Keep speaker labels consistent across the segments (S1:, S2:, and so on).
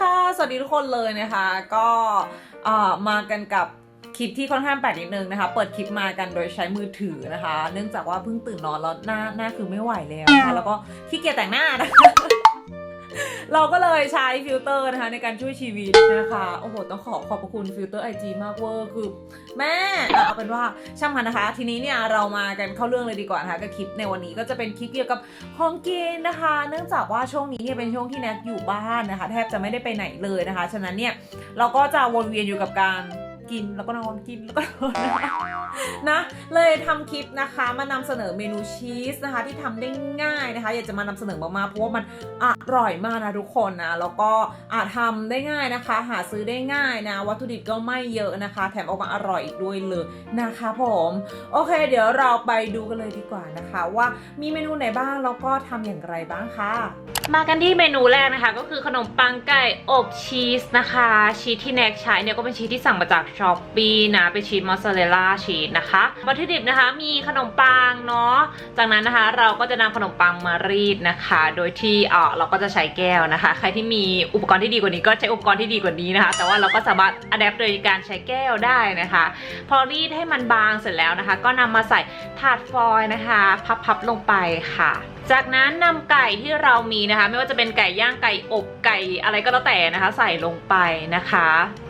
S1: ค่ะ สวัสดีทุกคนเลยนะคะ ก็เอ่อมากันกับคลิปที่ค่อนข้างแปลกนิดนึงนะคะ เปิดคลิปมากันโดยใช้มือถือนะคะ เนื่องจากว่าเพิ่งตื่นนอนแล้วหน้าหน้าคือไม่ไหวแล้วนะคะแล้วก็ขี้เกียจแต่งหน้านะคะ เราก็เลยใช้ฟิลเตอร์นะคะในการช่วยชีวิตนะคะ โอ้โห ต้องขอขอบพระคุณฟิลเตอร์ไอจีมากเวอร์คือแม่อะเอาเป็นว่าช่างมันนะคะ ทีนี้เนี่ยเรามากันเข้าเรื่องเลยดีกว่านะคะกับคลิปในวันนี้ก็จะเป็นคลิปเกี่ยวกับของกินนะคะ เนื่องจากว่าช่วงนี้เนี่ยเป็นช่วงที่แนทอยู่บ้านนะคะ แทบจะไม่ได้ไปไหนเลยนะคะ ฉะนั้นเนี่ยเราก็จะวนเวียนอยู่กับการ กินแล้วก็นอนกินแล้วก็นอนนะ เลยทำคลิปนะคะมานำเสนอเมนูชีสนะคะ ที่ทำได้ง่ายนะคะ อยากจะมานำเสนอมากๆเพราะว่ามันอร่อยมากนะทุกคนนะแล้วก็อาจทำได้ง่ายนะคะ หาซื้อได้ง่ายนะ วัตถุดิบก็ไม่เยอะนะคะ แถมออกมาอร่อยอีกด้วยเลยนะคะผมโอเค เดี๋ยวเราไปดูกันเลยดีกว่านะคะ ว่ามีเมนูไหนบ้างแล้วก็ทำอย่างไรบ้างค่ะ
S2: มากันที่เมนูแรกนะคะ ก็คือขนมปังไก่อบชีสนะคะ ชีสที่แนกใช้เนี่ยก็เป็นชีสที่สั่งมาจากช้อปปี้นะเป็นชีสมอสซาเรลล่าชีสนะคะวัตถุดิบนะคะมีขนมปังเนาะจากนั้นนะคะเราก็จะนำขนมปังมารีดนะคะ โดยที่เออเราก็จะใช้แก้วนะคะ ใครที่มีอุปกรณ์ที่ดีกว่านี้ก็ใช้อุปกรณ์ที่ดีกว่านี้นะคะ แต่ว่าเราก็สามารถอัดแอปโดยการใช้แก้วได้นะคะ พอรีดให้มันบางเสร็จแล้วนะคะ ก็นำมาใส่ถาดฟอยล์นะคะ พับๆลงไปค่ะ จากนั้นนำไก่ที่เรามีนะคะ ไม่ว่าจะเป็นไก่ย่างไก่อบไก่อะไรก็แล้วแต่นะคะ ใส่ลงไปนะคะ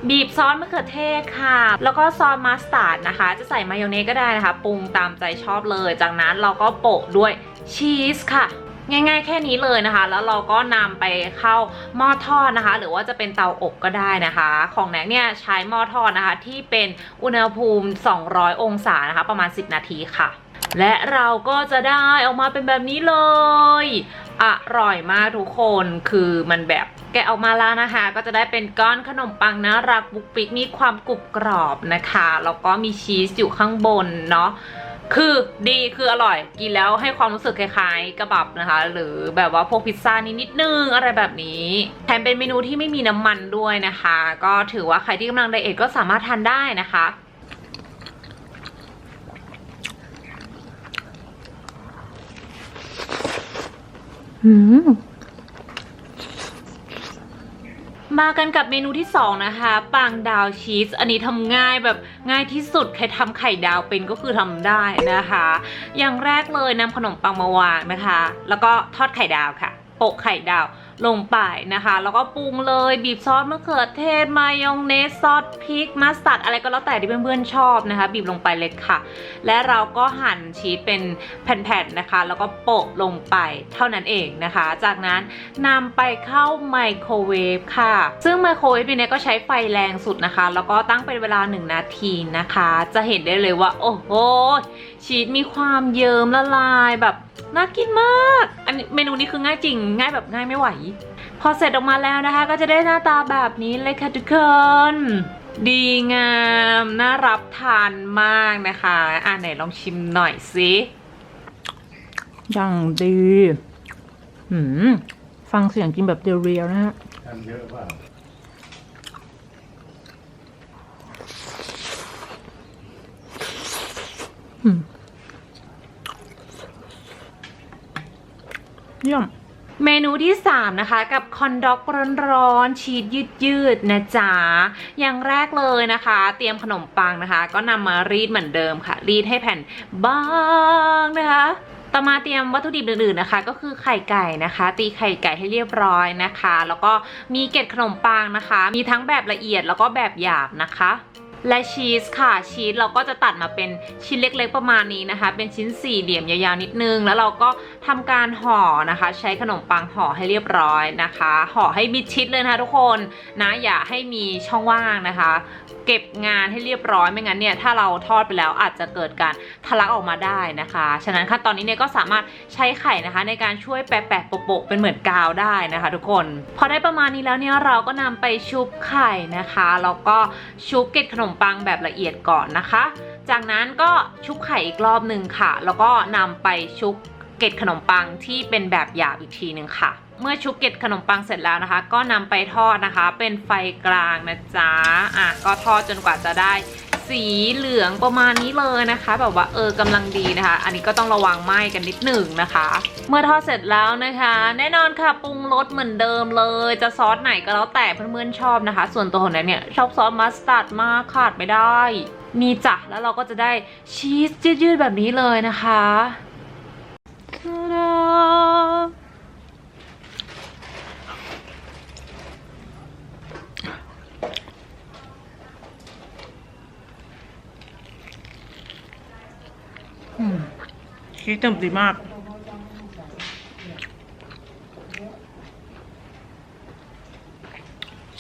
S2: บีบซอสมะเขือเทศค่ะ แล้วก็ซอสมัสตาร์ดนะคะ จะใส่มายองเนสก็ได้นะคะปรุงตามใจชอบเลย จากนั้นเราก็โปะด้วยชีสค่ะง่ายๆ แค่นี้เลยนะคะ แล้วเราก็นำไปเข้าหม้อทอดนะคะ หรือว่าจะเป็นเตาอบก็ได้นะคะ ของแนกเนี่ยใช้หม้อทอดนะคะ ที่เป็นอุณหภูมิ 200 องศานะคะ ประมาณ 10 นาทีค่ะ และเราก็จะได้ออกมาเป็นแบบนี้เลย อร่อยมากทุกคนคือมันแบบแกะออกมาแล้วนะคะ ก็จะได้เป็นก้อนขนมปังน่ารักบุกปิกมีความกรุบกรอบนะคะแล้วก็มีชีสอยู่ข้างบนเนาะคือดีคืออร่อยกินแล้วให้ความรู้สึกคล้ายๆกระบับนะคะ หรือแบบว่าพวกพิซซ่านิดนิดนึงอะไรแบบนี้แถมเป็นเมนูที่ไม่มีน้ำมันด้วยนะคะ ก็ถือว่าใครที่กำลังไดเอทก็สามารถทานได้นะคะ มากันกับเมนูที่สองนะคะ ปังดาวชีส อันนี้ทำง่ายแบบง่ายที่สุด ใครทำไข่ดาวเป็นก็คือทำได้นะคะ อย่างแรกเลยนำขนมปังมาวางนะคะ แล้วก็ทอดไข่ดาวค่ะ โปะไข่ดาว ลงไปนะคะ แล้วก็ปรุงเลยบีบซอสมะเขือเทศมายองเนสซอสพริกมัสตาร์ดอะไรก็แล้วแต่ที่เพื่อนๆชอบนะคะ บีบลงไปเลยค่ะ และเราก็หั่นชีสเป็นแผ่นๆนะคะ แล้วก็โปะลงไปเท่านั้นเองนะคะ จากนั้นนำไปเข้าไมโครเวฟค่ะ ซึ่งไมโครเวฟเนี่ยก็ใช้ไฟแรงสุดนะคะ แล้วก็ตั้งเป็นเวลา 1 นาทีนะคะ จะเห็นได้เลยว่า โอ้โหชีสมีความเยิ้มละลายแบบ น่ากินมาก อันนี้เมนูนี้คือง่ายจริง ง่ายแบบง่ายไม่ไหว พอเสร็จออกมาแล้วนะคะ ก็จะได้หน้าตาแบบนี้เลยค่ะทุกคน ดีงาม น่ารับทานมากนะคะ อ่าไหนลองชิมหน่อยสิ
S3: อย่างดีหืมฟังเสียงกินแบบเรียวๆนะฮะ
S4: ทำเยอะเปล่า
S3: อืม เยี่ยม
S2: เมนูที่ 3 นะคะ กับคอนด็อกร้อนๆชีสยืดๆนะจ๊ะอย่างแรกเลยนะคะ เตรียมขนมปังนะคะ ก็นำมารีดเหมือนเดิมค่ะ รีดให้แผ่นบางนะคะต่อมาเตรียมวัตถุดิบอื่นๆนะคะ ก็คือไข่ไก่นะคะ ตีไข่ไก่ให้เรียบร้อยนะคะ แล้วก็มีเกล็ดขนมปังนะคะ มีทั้งแบบละเอียดแล้วก็แบบหยาบนะคะและชีสค่ะชีสเราก็จะตัดมาเป็นชิ้นเล็กๆประมาณนี้นะคะ เป็นชิ้นสี่เหลี่ยมยาวๆนิดนึง แล้วเราก็ ทำการห่อนะคะ ใช้ขนมปังห่อให้เรียบร้อยนะคะ ห่อให้มิดชิดเลยนะคะทุกคนนะอย่าให้มีช่องว่างนะคะ เก็บงานให้เรียบร้อยไม่งั้นเนี่ยถ้าเราทอดไปแล้วอาจจะเกิดการทะลักออกมาได้นะคะ ฉะนั้นขั้นตอนนี้เนี่ยก็สามารถใช้ไข่นะคะ ในการช่วยแปะๆโปะๆเป็นเหมือนกาวได้นะคะ ทุกคน พอได้ประมาณนี้แล้วเนี่ยเราก็นำไปชุบไข่นะคะแล้วก็ชุบเกล็ดขนมปังแบบละเอียดก่อนนะคะ จากนั้นก็ชุบไข่อีกรอบหนึ่งค่ะ แล้วก็นำไปชุบ เกล็ดขนมปังที่เป็นแบบหยาบอีกทีหนึ่งค่ะ เมื่อชุบเกล็ดขนมปังเสร็จแล้วนะคะ ก็นำไปทอดนะคะ เป็นไฟกลางนะจ๊ะอะก็ทอดจนกว่าจะได้สีเหลืองประมาณนี้เลยนะคะ แบบว่าเออกำลังดีนะคะ อันนี้ก็ต้องระวังไหม้กันนิดหนึ่งนะคะ เมื่อทอดเสร็จแล้วนะคะ แน่นอนค่ะปรุงรสเหมือนเดิมเลย จะซอสไหนก็แล้วแต่เพื่อนๆชอบนะคะ ส่วนตัวของแนนเนี่ยชอบซอสมัสตาร์ดมากขาดไม่ได้ มีจ้ะแล้วเราก็จะได้ชีสยืดๆแบบนี้เลยนะคะ ดา
S3: ชีสเต็มดีมาก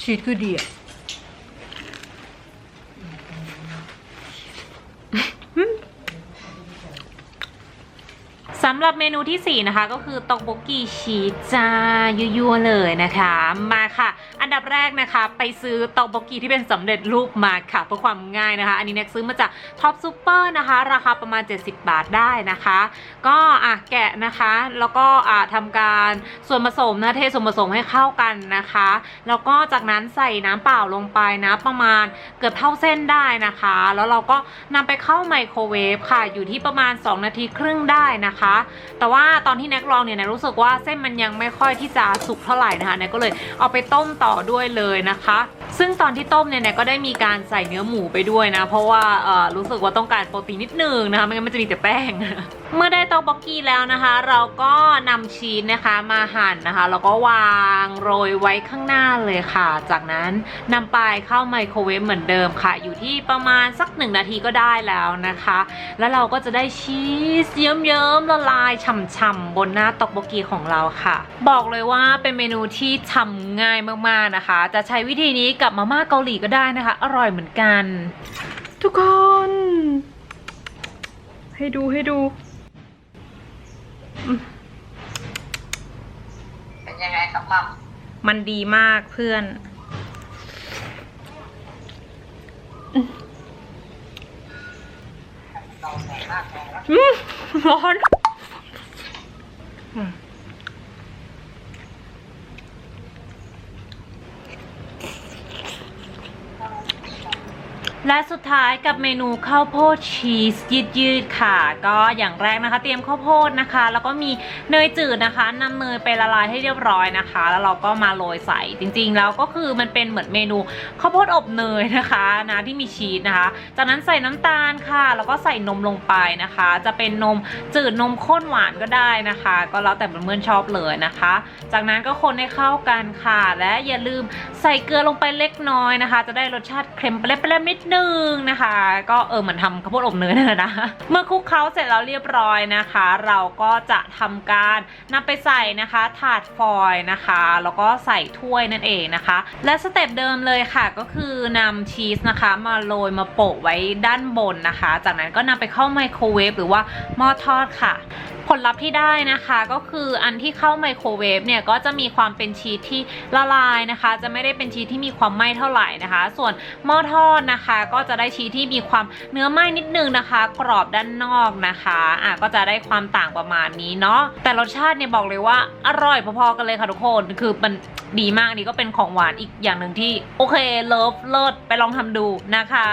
S3: ชีสคือดีอะ
S2: สำหรับเมนูที่ 4 นะคะ ก็คือตอกโบกีชีสจ้ายั่วๆเลยนะคะ มาค่ะ อันดับแรกนะคะ ไปซื้อตอกโบกีที่เป็นสำเร็จรูปมาค่ะเพื่อความง่ายนะคะ อันนี้เน็กซื้อมาจากท็อปซูเปอร์นะคะ ราคาประมาณ 70 บาทได้นะคะ ก็อะแกะนะคะ แล้วก็อะทำการส่วนผสมนะเทส่วนผสมให้เข้ากันนะคะ แล้วก็จากนั้นใส่น้ำเปล่าลงไปนะประมาณเกือบเท่าเส้นได้นะคะ แล้วเราก็นำไปเข้าไมโครเวฟค่ะอยู่ที่ประมาณ 2 นาทีครึ่งได้นะคะแต่ว่าตอนที่แน็กลองเนี่ยแน็กรู้สึกว่าเส้นมันยังไม่ค่อยที่จะสุกเท่าไหร่นะคะแน็กก็เลยเอาไปต้มต่อด้วยเลยนะคะ ซึ่งตอนที่ต้มเนี่ยแน็กก็ได้มีการใส่เนื้อหมูไปด้วยนะ เพราะว่ารู้สึกว่าต้องการโปรตีนนิดนึงนะคะไม่งั้นมันจะมีแต่แป้ง เมื่อได้ตอกบ็อกกี้แล้วนะคะ เราก็นำชีสนะคะมาหั่นนะคะแล้วก็วางโรยไว้ข้างหน้าเลยค่ะ จากนั้นนำไปเข้าไมโครเวฟเหมือนเดิมค่ะ อยู่ที่ประมาณสักหนึ่งนาทีก็ได้แล้วนะคะ แล้วเราก็จะได้ชีสเยิ้มๆละลายฉ่ำๆบนหน้าตอกโบกีของเราค่ะ บอกเลยว่าเป็นเมนูที่ทำง่ายมากๆนะคะ จะใช้วิธีนี้กับมาม่าเกาหลีก็ได้นะคะ อร่อยเหมือนกัน
S3: ทุกคน ให้ดูให้ดู
S1: เป็นยังไงครับมัม
S3: มันดีมากเพื่อนอืมร้อน อื
S2: และสุดท้ายกับเมนูข้าวโพดชีสยืดๆค่ะ ก็อย่างแรกนะคะ เตรียมข้าวโพดนะคะ แล้วก็มีเนยจืดนะคะนำเนยไปละลายให้เรียบร้อยนะคะ แล้วเราก็มาโรยใส่จริง ๆ แล้วก็คือมันเป็นเหมือนเมนูข้าวโพดอบเนยนะคะนะที่มีชีสนะคะ จากนั้นใส่น้ำตาลค่ะ แล้วก็ใส่นมลงไปนะคะ จะเป็นนมจืดนมข้นหวานก็ได้นะคะ ก็แล้วแต่เพื่อนๆชอบเลยนะคะ จากนั้นก็คนให้เข้ากันค่ะ และอย่าลืมใส่เกลือลงไปเล็กน้อยนะคะ จะได้รสชาติเค็มเปรี้ยวๆนิดนึงนะคะ ก็เออเหมือนทำข้าวโพดอบเนยนั่นแหละนะ เมื่อคลุกเคล้าเสร็จแล้วเรียบร้อยนะคะ เราก็จะทำการนำไปใส่นะคะถาดฟอยล์นะคะ แล้วก็ใส่ถ้วยนั่นเองนะคะ และสเต็ปเดิมเลยค่ะก็คือนำชีสนะคะ มาโรยมาโปะไว้ด้านบนนะคะ จากนั้นก็นำไปเข้าไมโครเวฟหรือว่าหม้อทอดค่ะ ผลลัพธ์ที่ได้นะคะก็คืออันที่เข้าไมโครเวฟเนี่ยก็จะมีความเป็นชีสที่ละลายนะคะ จะไม่ได้เป็นชีสที่มีความไหม้เท่าไหร่นะคะ ส่วนหม้อทอดนะคะ ก็จะได้ชีสที่มีความเนื้อไหม้นิดนึงนะคะ กรอบด้านนอกนะคะอะก็จะได้ความต่างประมาณนี้เนาะแต่รสชาติเนี่ยบอกเลยว่าอร่อยพอๆกันเลยค่ะทุกคนคือมันดีมากนี่ก็เป็นของหวานอีกอย่างหนึ่งที่โอเคเลิฟเลิศไปลองทำดูนะคะ